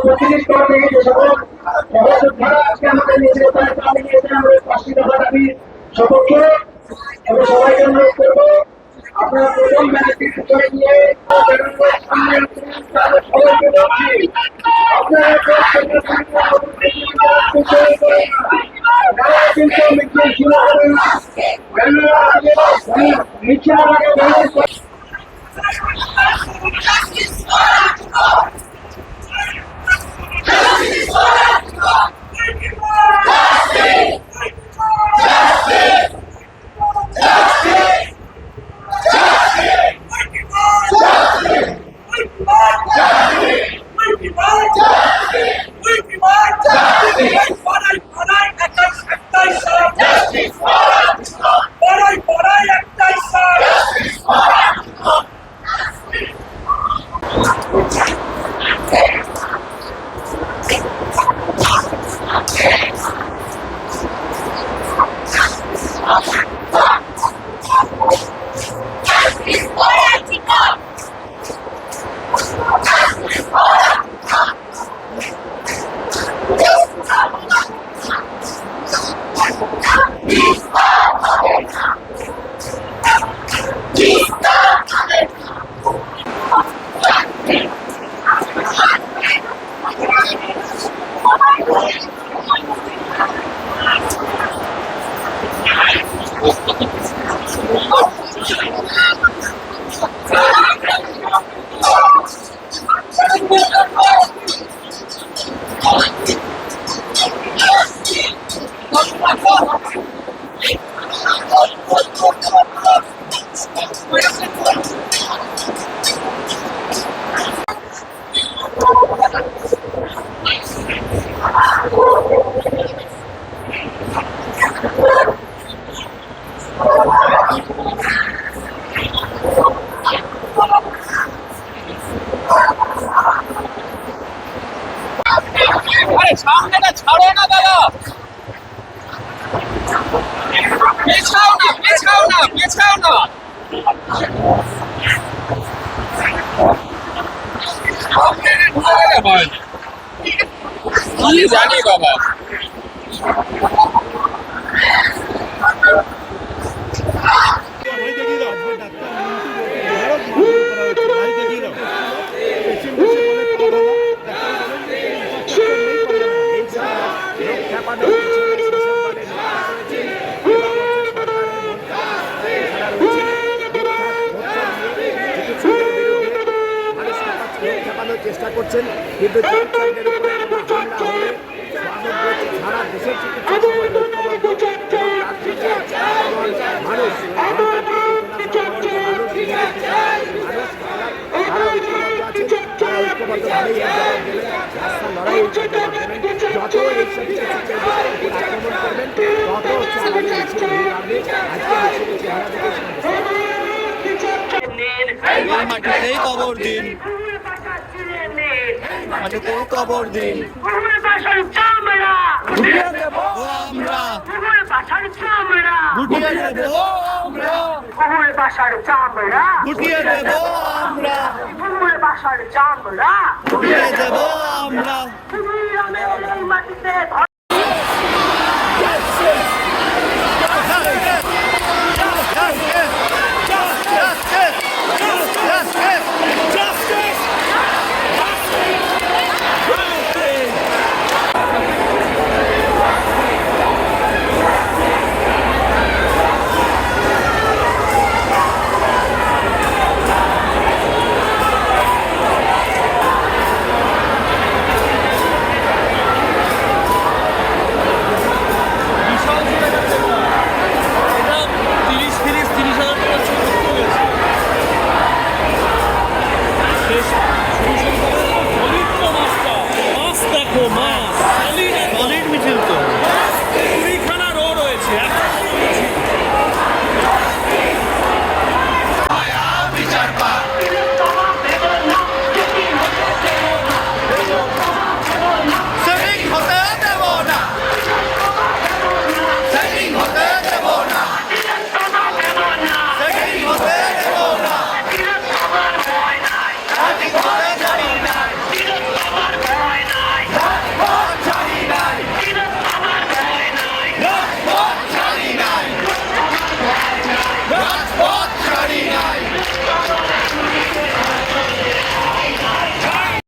আমাদের প্রতিটি থেকে যে সকল সহযোদ্ধারা আজকে আমাদের নিজের উপায় নিয়েছেন আমাদের পাঁচটি দফা দাবি সপক্ষে আমি সবাইকে অনুরোধ করব আপনারা প্রথম ম্যাচটি করে নিয়ে আপনারা কিন্তু মিছিল শুরু করেন মিছিল আগে সামনেটা ছাড়ো না দাদা পেছাও না পেছাও না পেছাও না সামনে ঢুকে গেলে হয় না। কি জানি বাবা চেষ্টা করছেন কিন্তু এই কবর দিন। মাটিতেই কবর দিন। গুটিয়ে দেবো। আমরা চামড়া। গুটিয়ে দেব আমরা। চামড়া। গুটিয়ে দেব আমরা। গুটিয়ে দেব মাটিতে